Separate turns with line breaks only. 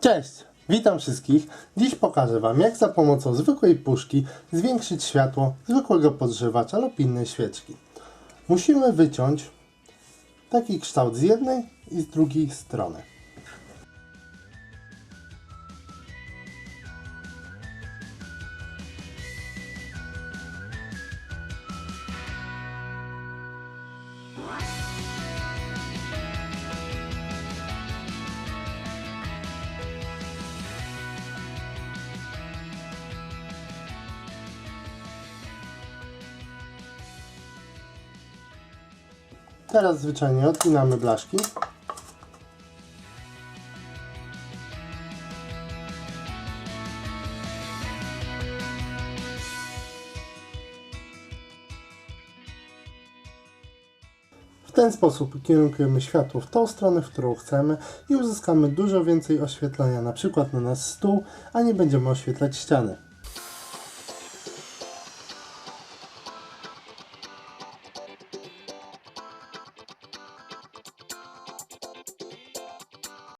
Cześć! Witam wszystkich. Dziś pokażę Wam, jak za pomocą zwykłej puszki zwiększyć światło zwykłego podgrzewacza lub innej świeczki. Musimy wyciąć taki kształt z jednej i z drugiej strony. Teraz zwyczajnie odcinamy blaszki. W ten sposób kierunkujemy światło w tą stronę, w którą chcemy i uzyskamy dużo więcej oświetlenia, na przykład na nasz stół, a nie będziemy oświetlać ściany.